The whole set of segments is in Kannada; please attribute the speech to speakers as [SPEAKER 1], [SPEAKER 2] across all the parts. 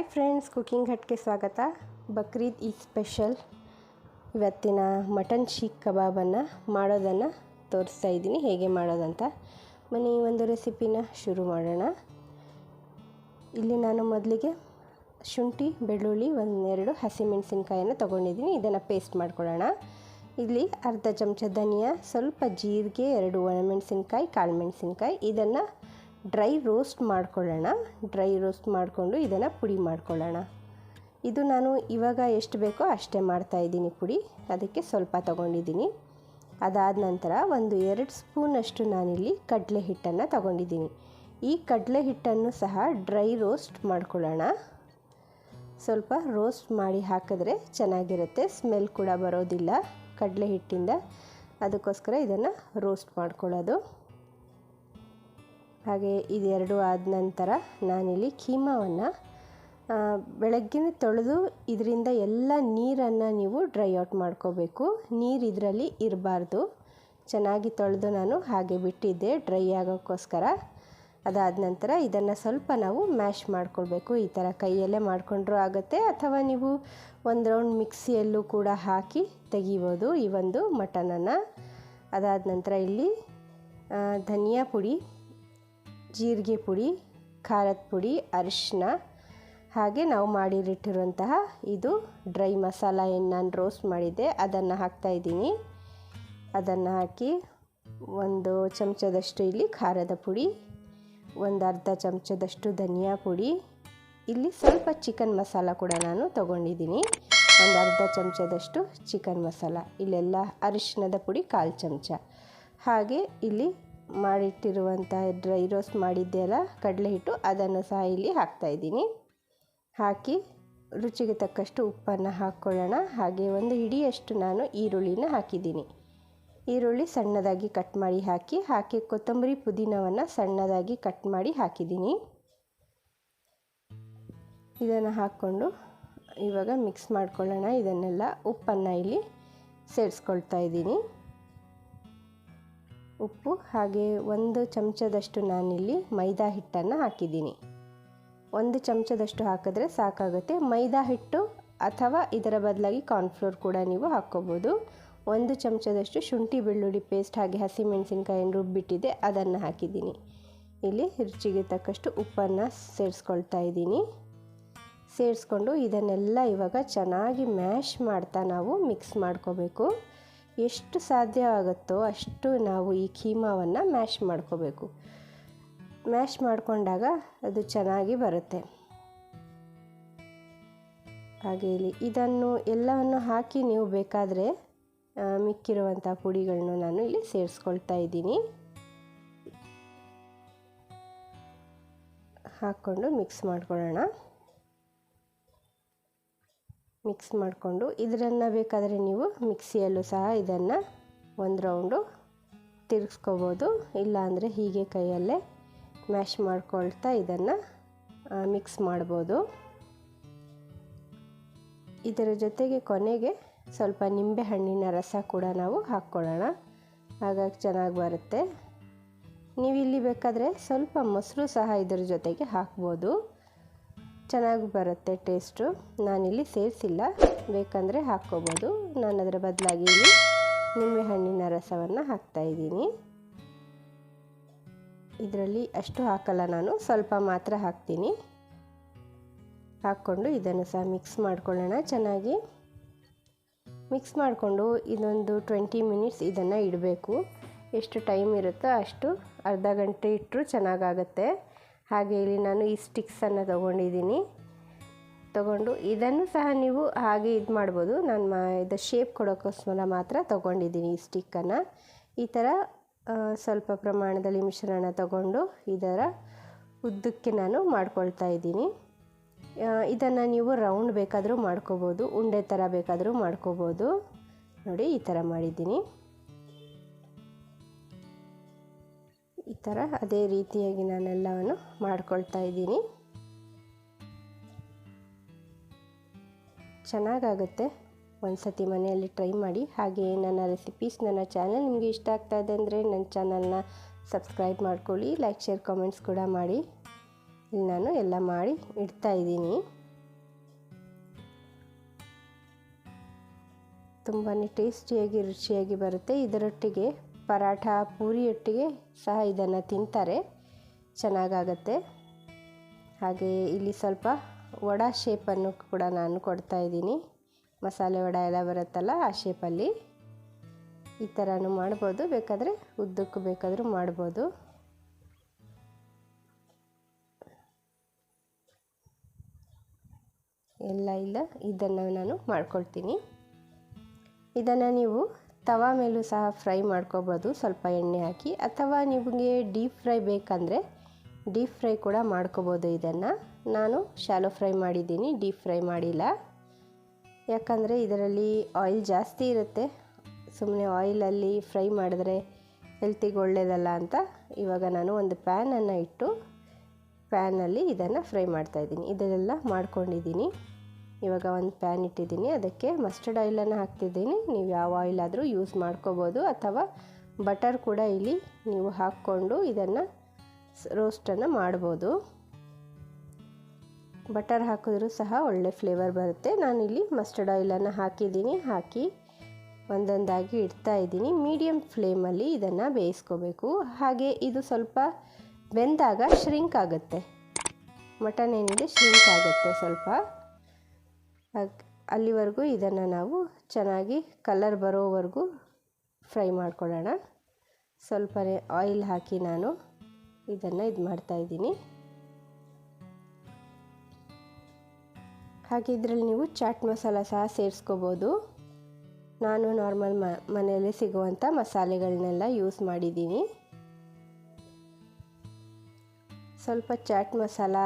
[SPEAKER 1] ಹಾಯ್ ಫ್ರೆಂಡ್ಸ್ ಕುಕಿಂಗ್ ಹಟ್ಗೆ ಸ್ವಾಗತ ಬಕ್ರೀದ್ ಈ ಸ್ಪೆಷಲ್ ಇವತ್ತಿನ ಮಟನ್ ಶೀಖ್ ಕಬಾಬನ್ನು ಮಾಡೋದನ್ನು ತೋರಿಸ್ತಾ ಇದ್ದೀನಿ ಹೇಗೆ ಮಾಡೋದಂತ ಮನೆ ಒಂದು ರೆಸಿಪಿನ ಶುರು ಮಾಡೋಣ ಇಲ್ಲಿ ನಾನು ಮೊದಲಿಗೆ ಶುಂಠಿ ಬೆಳ್ಳುಳ್ಳಿ ಒಂದೆರಡು ಹಸಿಮೆಣಸಿನ್ಕಾಯನ್ನು ತೊಗೊಂಡಿದ್ದೀನಿ ಇದನ್ನು ಪೇಸ್ಟ್ ಮಾಡ್ಕೊಳ್ಳೋಣ ಇಲ್ಲಿ ಅರ್ಧ ಚಮಚ ಧನಿಯಾ ಸ್ವಲ್ಪ ಜೀರಿಗೆ ಎರಡು ಒಣಮೆಣಸಿನ್ಕಾಯಿ ಕಾಳು ಮೆಣಸಿನ್ಕಾಯಿ ಇದನ್ನು ಡ್ರೈ ರೋಸ್ಟ್ ಮಾಡ್ಕೊಳ್ಳೋಣ. ಡ್ರೈ ರೋಸ್ಟ್ ಮಾಡಿಕೊಂಡು ಇದನ್ನು ಪುಡಿ ಮಾಡ್ಕೊಳ್ಳೋಣ. ಇದು ನಾನು ಇವಾಗ ಎಷ್ಟು ಬೇಕೋ ಅಷ್ಟೇ ಮಾಡ್ತಾಯಿದ್ದೀನಿ ಪುಡಿ. ಅದಕ್ಕೆ ಸ್ವಲ್ಪ ತಗೊಂಡಿದ್ದೀನಿ. ಅದಾದ ನಂತರ ಒಂದು ಎರಡು ಸ್ಪೂನಷ್ಟು ನಾನಿಲ್ಲಿ ಕಡಲೆ ಹಿಟ್ಟನ್ನು ತಗೊಂಡಿದ್ದೀನಿ. ಈ ಕಡಲೆ ಹಿಟ್ಟನ್ನು ಸಹ ಡ್ರೈ ರೋಸ್ಟ್ ಮಾಡ್ಕೊಳ್ಳೋಣ. ಸ್ವಲ್ಪ ರೋಸ್ಟ್ ಮಾಡಿ ಹಾಕಿದ್ರೆ ಚೆನ್ನಾಗಿರುತ್ತೆ. ಸ್ಮೆಲ್ ಕೂಡ ಬರೋದಿಲ್ಲ ಕಡಲೆ ಹಿಟ್ಟಿಂದ. ಅದಕ್ಕೋಸ್ಕರ ಇದನ್ನು ರೋಸ್ಟ್ ಮಾಡ್ಕೊಳ್ಳೋದು. ಹಾಗೆ ಇದೆರಡು ಆದ ನಂತರ ನಾನಿಲ್ಲಿ ಕೀಮಾವನ್ನು ಬೆಳಗಿನ ತೊಳೆದು ಇದರಿಂದ ಎಲ್ಲ ನೀರನ್ನು ನೀವು ಡ್ರೈ ಔಟ್ ಮಾಡ್ಕೋಬೇಕು. ನೀರು ಇದರಲ್ಲಿ ಇರಬಾರ್ದು. ಚೆನ್ನಾಗಿ ತೊಳೆದು ನಾನು ಹಾಗೆ ಬಿಟ್ಟಿದ್ದೆ ಡ್ರೈ ಆಗೋಕ್ಕೋಸ್ಕರ. ಅದಾದ ನಂತರ ಇದನ್ನು ಸ್ವಲ್ಪ ನಾವು ಮ್ಯಾಶ್ ಮಾಡ್ಕೊಳ್ಬೇಕು. ಈ ಥರ ಕೈಯಲ್ಲೇ ಮಾಡಿಕೊಂಡ್ರೂ ಆಗುತ್ತೆ. ಅಥವಾ ನೀವು ಒಂದು ರೌಂಡ್ ಮಿಕ್ಸಿಯಲ್ಲೂ ಕೂಡ ಹಾಕಿ ತೆಗಿಬೋದು ಈ ಒಂದು ಮಟನನ್ನು. ಅದಾದ ನಂತರ ಇಲ್ಲಿ ಧನಿಯಾ ಪುಡಿ ಜೀರಿಗೆ ಪುಡಿ, ಖಾರದ ಪುಡಿ ಅರಿಶಿನ ಹಾಗೆ ನಾವು ಮಾಡಿರಿಟ್ಟಿರುವಂತಹ ಇದು ಡ್ರೈ ಮಸಾಲ ಏನು ನಾನು ರೋಸ್ಟ್ ಮಾಡಿದ್ದೆ. ಅದನ್ನು ಹಾಕ್ತಾಯಿದ್ದೀನಿ ಅದನ್ನು ಹಾಕಿ ಒಂದು ಚಮಚದಷ್ಟು ಇಲ್ಲಿ ಖಾರದ ಪುಡಿ, ಒಂದು ಅರ್ಧ ಚಮಚದಷ್ಟು ಧನಿಯಾ ಪುಡಿ, ಇಲ್ಲಿ ಸ್ವಲ್ಪ ಚಿಕನ್ ಮಸಾಲ ಕೂಡ ನಾನು ತಗೊಂಡಿದ್ದೀನಿ. ಒಂದು ಅರ್ಧ ಚಮಚದಷ್ಟು ಚಿಕನ್ ಮಸಾಲ. ಇಲ್ಲೆಲ್ಲ ಅರಿಶಿನದ ಪುಡಿ ಕಾಲು ಚಮಚ. ಹಾಗೆ ಇಲ್ಲಿ ಮಾಡಿಟ್ಟಿರುವಂಥ ಡ್ರೈ ರೋಸ್ಟ್ ಮಾಡಿದ್ದೆ ಅಲ್ಲ ಕಡಲೆ ಹಿಟ್ಟು ಅದನ್ನು ಸಹ ಇಲ್ಲಿ ಹಾಕ್ತಾಯಿದ್ದೀನಿ ಹಾಕಿ ರುಚಿಗೆ ತಕ್ಕಷ್ಟು ಉಪ್ಪನ್ನು ಹಾಕ್ಕೊಳ್ಳೋಣ. ಹಾಗೆ ಒಂದು ಹಿಡಿಯಷ್ಟು ನಾನು ಈರುಳ್ಳಿನ ಹಾಕಿದ್ದೀನಿ. ಈರುಳ್ಳಿ ಸಣ್ಣದಾಗಿ ಕಟ್ ಮಾಡಿ ಹಾಕಿ ಹಾಕಿ ಕೊತ್ತಂಬರಿ ಪುದೀನವನ್ನು ಸಣ್ಣದಾಗಿ ಕಟ್ ಮಾಡಿ ಹಾಕಿದ್ದೀನಿ. ಇದನ್ನು ಹಾಕ್ಕೊಂಡು ಇವಾಗ ಮಿಕ್ಸ್ ಮಾಡ್ಕೊಳ್ಳೋಣ. ಇದನ್ನೆಲ್ಲ ಉಪ್ಪನ್ನು ಇಲ್ಲಿ ಸೇರಿಸ್ಕೊಳ್ತಾ ಇದ್ದೀನಿ. ಉಪ್ಪು ಹಾಗೆ ಒಂದು ಚಮಚದಷ್ಟು ನಾನಿಲ್ಲಿ ಮೈದಾ ಹಿಟ್ಟನ್ನು ಹಾಕಿದ್ದೀನಿ. ಒಂದು ಚಮಚದಷ್ಟು ಹಾಕಿದ್ರೆ ಸಾಕಾಗುತ್ತೆ. ಮೈದಾ ಹಿಟ್ಟು ಅಥವಾ ಇದರ ಬದಲಾಗಿ ಕಾರ್ನ್ಫ್ಲೋರ್ ಕೂಡ ನೀವು ಹಾಕ್ಕೋಬೋದು. ಒಂದು ಚಮಚದಷ್ಟು ಶುಂಠಿ ಬೆಳ್ಳುಳ್ಳಿ ಪೇಸ್ಟ್ ಹಾಗೆ ಹಸಿಮೆಣಸಿನ್ಕಾಯನ್ನು ರುಬ್ಬಿಟ್ಟಿದೆ, ಅದನ್ನು ಹಾಕಿದ್ದೀನಿ. ಇಲ್ಲಿ ರುಚಿಗೆ ತಕ್ಕಷ್ಟು ಉಪ್ಪನ್ನು ಸೇರಿಸ್ಕೊಳ್ತಾ ಇದ್ದೀನಿ. ಸೇರಿಸ್ಕೊಂಡು ಇದನ್ನೆಲ್ಲ ಇವಾಗ ಚೆನ್ನಾಗಿ ಮ್ಯಾಶ್ ಮಾಡ್ತಾ ನಾವು ಮಿಕ್ಸ್ ಮಾಡ್ಕೋಬೇಕು. ಎಷ್ಟು ಸಾಧ್ಯವಾಗುತ್ತೋ ಅಷ್ಟು ನಾವು ಈ ಕೀಮಾವನ್ನು ಮ್ಯಾಶ್ ಮಾಡ್ಕೋಬೇಕು. ಮ್ಯಾಶ್ ಮಾಡಿಕೊಂಡಾಗ ಅದು ಚೆನ್ನಾಗಿ ಬರುತ್ತೆ. ಹಾಗೆ ಇಲ್ಲಿ ಇದನ್ನು ಎಲ್ಲವನ್ನು ಹಾಕಿ ನೀವು ಬೇಕಾದರೆ ಮಿಕ್ಕಿರುವಂಥ ಪುಡಿಗಳನ್ನು ನಾನು ಇಲ್ಲಿ ಸೇರಿಸ್ಕೊಳ್ತಾ ಇದ್ದೀನಿ. ಹಾಕ್ಕೊಂಡು ಮಿಕ್ಸ್ ಮಾಡ್ಕೊಳ್ಳೋಣ. ಮಿಕ್ಸ್ ಮಾಡಿಕೊಂಡು ಇದರನ್ನು ಬೇಕಾದರೆ ನೀವು ಮಿಕ್ಸಿಯಲ್ಲೂ ಸಹ ಇದನ್ನು ಒಂದು ರೌಂಡು ತಿರುಗಿಸ್ಕೋಬೋದು, ಇಲ್ಲಾಂದರೆ ಹೀಗೆ ಕೈಯಲ್ಲೇ ಮ್ಯಾಶ್ ಮಾಡ್ಕೊಳ್ತಾ ಇದನ್ನು ಮಿಕ್ಸ್ ಮಾಡ್ಬೋದು. ಇದರ ಜೊತೆಗೆ ಕೊನೆಗೆ ಸ್ವಲ್ಪ ನಿಂಬೆ ಹಣ್ಣಿನ ರಸ ಕೂಡ ನಾವು ಹಾಕ್ಕೊಳ್ಳೋಣ. ಹಾಗಾಗಿ ಚೆನ್ನಾಗಿ ಬರುತ್ತೆ. ನೀವು ಇಲ್ಲಿ ಬೇಕಾದರೆ ಸ್ವಲ್ಪ ಮೊಸರು ಸಹ ಇದರ ಜೊತೆಗೆ ಹಾಕ್ಬೋದು. ಚೆನ್ನಾಗಿ ಬರುತ್ತೆ ಟೇಸ್ಟು. ನಾನಿಲ್ಲಿ ಸೇರಿಸಿಲ್ಲ. ಬೇಕಂದರೆ ಹಾಕ್ಕೋಬೋದು. ನಾನು ಅದರ ಬದಲಾಗಿ ಇಲ್ಲಿ ನಿಂಬೆ ಹಣ್ಣಿನ ರಸವನ್ನು ಹಾಕ್ತಾಯಿದ್ದೀನಿ ಇದರಲ್ಲಿ ಅಷ್ಟು ಹಾಕಲ್ಲ ನಾನು. ಸ್ವಲ್ಪ ಮಾತ್ರ ಹಾಕ್ತೀನಿ. ಹಾಕ್ಕೊಂಡು ಇದನ್ನು ಸಹ ಮಿಕ್ಸ್ ಮಾಡ್ಕೊಳ್ಳೋಣ ಚೆನ್ನಾಗಿ. ಮಿಕ್ಸ್ ಮಾಡಿಕೊಂಡು ಇದೊಂದು ಟ್ವೆಂಟಿ ಮಿನಿಟ್ಸ್ ಇದನ್ನು ಇಡಬೇಕು. ಎಷ್ಟು ಟೈಮ್ ಇರುತ್ತೋ ಅಷ್ಟು ಅರ್ಧ ಗಂಟೆ ಇಟ್ಟರೂ ಚೆನ್ನಾಗಾಗುತ್ತೆ. ಹಾಗೆ ಇಲ್ಲಿ ನಾನು ಈ ಸ್ಟಿಕ್ಸನ್ನು ತೊಗೊಂಡಿದ್ದೀನಿ. ತಗೊಂಡು ಇದನ್ನು ಸಹ ನೀವು ಹಾಗೆ ಇದು ಮಾಡ್ಬೋದು. ನಾನು ಮಾ ಇದು ಶೇಪ್ ಕೊಡೋಕ್ಕೋಸ್ಕರ ಮಾತ್ರ ತೊಗೊಂಡಿದ್ದೀನಿ ಈ ಸ್ಟಿಕ್ಕನ್ನು. ಈ ಥರ ಸ್ವಲ್ಪ ಪ್ರಮಾಣದಲ್ಲಿ ಮಿಶ್ರಣ ತಗೊಂಡು ಇದರ ಉದ್ದಕ್ಕೆ ನಾನು ಮಾಡ್ಕೊಳ್ತಾ ಇದ್ದೀನಿ. ಇದನ್ನು ನೀವು ರೌಂಡ್ ಬೇಕಾದರೂ ಮಾಡ್ಕೋಬೋದು, ಉಂಡೆ ಥರ ಬೇಕಾದರೂ ಮಾಡ್ಕೋಬೋದು. ನೋಡಿ, ಈ ಥರ ಮಾಡಿದ್ದೀನಿ. ಈ ಥರ ಅದೇ ರೀತಿಯಾಗಿ ನಾನೆಲ್ಲವನ್ನು ಮಾಡ್ಕೊಳ್ತಾ ಇದ್ದೀನಿ. ಚೆನ್ನಾಗಾಗುತ್ತೆ. ಒಂದ್ಸತಿ ಮನೆಯಲ್ಲಿ ಟ್ರೈ ಮಾಡಿ. ಹಾಗೆ ನನ್ನ ರೆಸಿಪೀಸ್ ನನ್ನ ಚಾನಲ್ ನಿಮಗೆ ಇಷ್ಟ ಆಗ್ತಾ ಇದೆ ಅಂದರೆ ನನ್ನ ಚಾನಲ್ನ ಸಬ್ಸ್ಕ್ರೈಬ್ ಮಾಡ್ಕೊಳ್ಳಿ. ಲೈಕ್ ಶೇರ್ ಕಾಮೆಂಟ್ಸ್ ಕೂಡ ಮಾಡಿ. ಇಲ್ಲಿ ನಾನು ಎಲ್ಲ ಮಾಡಿ ಇಡ್ತಾ ಇದ್ದೀನಿ. ತುಂಬಾ ಟೇಸ್ಟಿಯಾಗಿ ರುಚಿಯಾಗಿ ಬರುತ್ತೆ. ಇದರೊಟ್ಟಿಗೆ ಪರಾಠ ಪೂರಿಯೊಟ್ಟಿಗೆ ಸಹ ಇದನ್ನು ತಿಂತಾರೆ. ಚೆನ್ನಾಗಾಗತ್ತೆ. ಹಾಗೆ ಇಲ್ಲಿ ಸ್ವಲ್ಪ ವಡಾ ಶೇಪನ್ನು ಕೂಡ ನಾನು ಕೊಡ್ತಾ ಇದ್ದೀನಿ. ಮಸಾಲೆ ವಡ ಎಲ್ಲ ಬರುತ್ತಲ್ಲ ಆ ಶೇಪಲ್ಲಿ ಈ ಥರನೂ ಮಾಡ್ಬೋದು. ಬೇಕಾದರೆ ಉದ್ದಕ್ಕೂ ಬೇಕಾದರೂ ಮಾಡ್ಬೋದು. ಎಲ್ಲ ಇಲ್ಲ. ಇದನ್ನು ನಾನು ಮಾಡ್ಕೊಳ್ತೀನಿ. ಇದನ್ನು ನೀವು ತವಾ ಮೇಲೂ ಸಹ ಫ್ರೈ ಮಾಡ್ಕೋಬೋದು. ಸ್ವಲ್ಪ ಎಣ್ಣೆ ಹಾಕಿ. ಅಥವಾ ನಿಮಗೆ ಡೀಪ್ ಫ್ರೈ ಬೇಕಂದರೆ ಡೀಪ್ ಫ್ರೈ ಕೂಡ ಮಾಡ್ಕೋಬೋದು ಇದನ್ನು. ನಾನು ಶಾಲೋ ಫ್ರೈ ಮಾಡಿದ್ದೀನಿ. ಡೀಪ್ ಫ್ರೈ ಮಾಡಿಲ್ಲ. ಯಾಕಂದರೆ ಇದರಲ್ಲಿ ಆಯಿಲ್ ಜಾಸ್ತಿ ಇರುತ್ತೆ. ಸುಮ್ಮನೆ ಆಯಿಲಲ್ಲಿ ಫ್ರೈ ಮಾಡಿದ್ರೆ ಹೆಲ್ತಿಗೆ ಒಳ್ಳೆಯದಲ್ಲ ಅಂತ ಇವಾಗ ನಾನು ಒಂದು ಪ್ಯಾನನ್ನು ಇಟ್ಟು ಪ್ಯಾನಲ್ಲಿ ಇದನ್ನು ಫ್ರೈ ಮಾಡ್ತಾಯಿದ್ದೀನಿ ಇದೆಲ್ಲ ಮಾಡ್ಕೊಂಡಿದ್ದೀನಿ. ಇವಾಗ ಒಂದು ಪ್ಯಾನ್ ಇಟ್ಟಿದ್ದೀನಿ. ಅದಕ್ಕೆ ಮಸ್ಟರ್ಡ್ ಆಯಿಲನ್ನು ಹಾಕ್ತಿದ್ದೀನಿ. ನೀವು ಯಾವ ಆಯಿಲ್ ಆದರೂ ಯೂಸ್ ಮಾಡ್ಕೋಬೋದು. ಅಥವಾ ಬಟರ್ ಕೂಡ ಇಲ್ಲಿ ನೀವು ಹಾಕ್ಕೊಂಡು ಇದನ್ನು ರೋಸ್ಟನ್ನು ಮಾಡ್ಬೋದು. ಬಟರ್ ಹಾಕಿದ್ರೂ ಸಹ ಒಳ್ಳೆ ಫ್ಲೇವರ್ ಬರುತ್ತೆ. ನಾನು ಇಲ್ಲಿ ಮಸ್ಟರ್ಡ್ ಆಯಿಲನ್ನು ಹಾಕಿದ್ದೀನಿ. ಹಾಕಿ ಒಂದೊಂದಾಗಿ ಇಡ್ತಾ ಇದ್ದೀನಿ. ಮೀಡಿಯಮ್ ಫ್ಲೇಮಲ್ಲಿ ಇದನ್ನು ಬೇಯಿಸ್ಕೋಬೇಕು. ಹಾಗೆ ಇದು ಸ್ವಲ್ಪ ಬೆಂದಾಗ ಶ್ರಿಂಕ್ ಆಗುತ್ತೆ. ಮಟನ್ ಏನಿದೆ ಶ್ರಿಂಕ್ ಆಗುತ್ತೆ ಸ್ವಲ್ಪ. ಅಲ್ಲಿವರೆಗೂ ಇದನ್ನು ನಾವು ಚೆನ್ನಾಗಿ ಕಲರ್ ಬರೋವರೆಗೂ ಫ್ರೈ ಮಾಡ್ಕೊಳ್ಳೋಣ. ಸ್ವಲ್ಪನೇ ಆಯಿಲ್ ಹಾಕಿ ನಾನು ಇದನ್ನು ಇದು ಮಾಡ್ತಾಯಿದ್ದೀನಿ ಹಾಗೆ ಇದರಲ್ಲಿ ನೀವು ಚಾಟ್ ಮಸಾಲ ಸಹ ಸೇರಿಸ್ಕೋಬೋದು. ನಾನು ನಾರ್ಮಲ್ ಮ, ಮನೆಯಲ್ಲಿ ಸಿಗುವಂಥ ಮಸಾಲೆಗಳನ್ನೆಲ್ಲ ಯೂಸ್ ಮಾಡಿದ್ದೀನಿ. ಸ್ವಲ್ಪ ಚಾಟ್ ಮಸಾಲ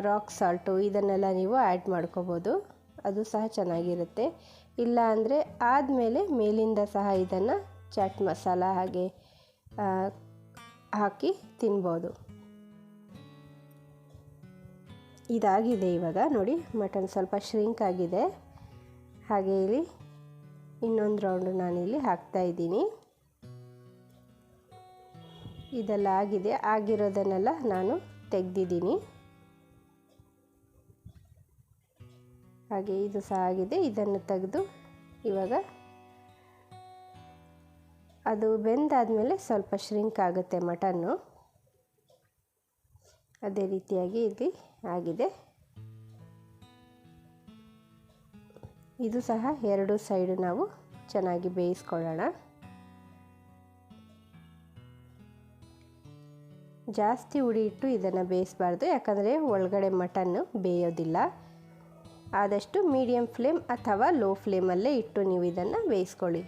[SPEAKER 1] ರಾಕ್ ಸಾಲ್ಟು ಇದನ್ನೆಲ್ಲ ನೀವು ಆ್ಯಡ್ ಮಾಡ್ಕೋಬೋದು. ಅದು ಸಹ ಚೆನ್ನಾಗಿರುತ್ತೆ. ಇಲ್ಲ ಅಂದರೆ ಆದಮೇಲೆ ಮೇಲಿಂದ ಸಹ ಇದನ್ನು ಚಾಟ್ ಮಸಾಲ ಹಾಗೆ ಹಾಕಿ ತಿನ್ಬೋದು. ಇದಾಗಿದೆ ಇವಾಗ. ನೋಡಿ, ಮಟನ್ ಸ್ವಲ್ಪ ಶ್ರಿಂಕ್ ಆಗಿದೆ. ಹಾಗೆ ಇಲ್ಲಿ ಇನ್ನೊಂದು ರೌಂಡು ನಾನಿಲ್ಲಿ ಹಾಕ್ತಾಯಿದ್ದೀನಿ ಇದೆಲ್ಲ ಆಗಿದೆ. ಆಗಿರೋದನ್ನೆಲ್ಲ ನಾನು ತೆಗೆದಿದ್ದೀನಿ. ಹಾಗೆ ಇದು ಸಹ ಆಗಿದೆ. ಇದನ್ನು ತೆಗೆದು ಇವಾಗ ಅದು ಬೆಂದಾದಮೇಲೆ ಸ್ವಲ್ಪ ಶ್ರಿಂಕ್ ಆಗುತ್ತೆ ಮಟನ್ನು. ಅದೇ ರೀತಿಯಾಗಿ ಇಲ್ಲಿ ಆಗಿದೆ. ಇದು ಸಹ ಎರಡು ಸೈಡು ನಾವು ಚೆನ್ನಾಗಿ ಬೇಯಿಸ್ಕೊಳ್ಳೋಣ. ಜಾಸ್ತಿ ಉಡಿ ಇಟ್ಟು ಇದನ್ನು ಬೇಯಿಸಬಾರ್ದು. ಯಾಕಂದರೆ ಒಳಗಡೆ ಮಟನ್ನು ಬೇಯೋದಿಲ್ಲ. ಆದಷ್ಟು ಮೀಡಿಯಮ್ ಫ್ಲೇಮ್ ಅಥವಾ ಲೋ ಫ್ಲೇಮಲ್ಲೇ ಇಟ್ಟು ನೀವು ಇದನ್ನು ಬೇಯಿಸ್ಕೊಳ್ಳಿ.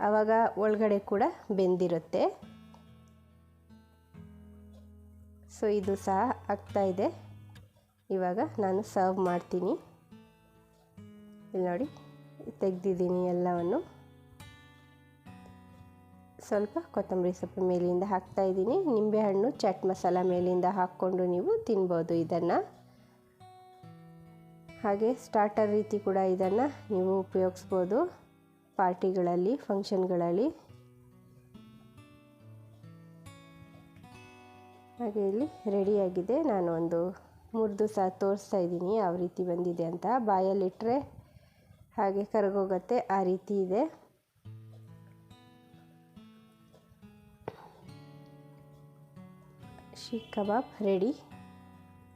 [SPEAKER 1] ಆವಾಗ ಒಳಗಡೆ ಕೂಡ ಬೆಂದಿರುತ್ತೆ. ಸೊ, ಇದು ಸಹ ಆಗ್ತಾಯಿದೆ ಇವಾಗ ನಾನು ಸರ್ವ್ ಮಾಡ್ತೀನಿ. ಇಲ್ಲಿ ನೋಡಿ, ತೆಗೆದಿದ್ದೀನಿ ಎಲ್ಲವನ್ನು. ಸ್ವಲ್ಪ ಕೊತ್ತಂಬರಿ ಸೊಪ್ಪು ಮೇಲಿಂದ ಹಾಕ್ತಾಯಿದ್ದೀನಿ ನಿಂಬೆಹಣ್ಣು, ಚಾಟ್ ಮಸಾಲ ಮೇಲಿಂದ ಹಾಕ್ಕೊಂಡು ನೀವು ತಿನ್ಬೋದು ಇದನ್ನು. ಹಾಗೆ ಸ್ಟಾರ್ಟರ್ ರೀತಿ ಕೂಡ ಇದನ್ನು ನೀವು ಉಪಯೋಗಿಸ್ಬೋದು. ಪಾರ್ಟಿಗಳಲ್ಲಿ ಫಂಕ್ಷನ್ಗಳಲ್ಲಿ ಹಾಗೆ ಇಲ್ಲಿ ರೆಡಿಯಾಗಿದೆ ನಾನು ಒಂದು ಮುರಿದು ಸಹ ತೋರಿಸ್ತಾ ಇದ್ದೀನಿ ಯಾವ ರೀತಿ ಬಂದಿದೆ ಅಂತ. ಬಾಯಲ್ಲಿಟ್ಟರೆ ಹಾಗೆ ಕರಗೋಗತ್ತೆ, ಆ ರೀತಿ ಇದೆ. Seekh kebab ready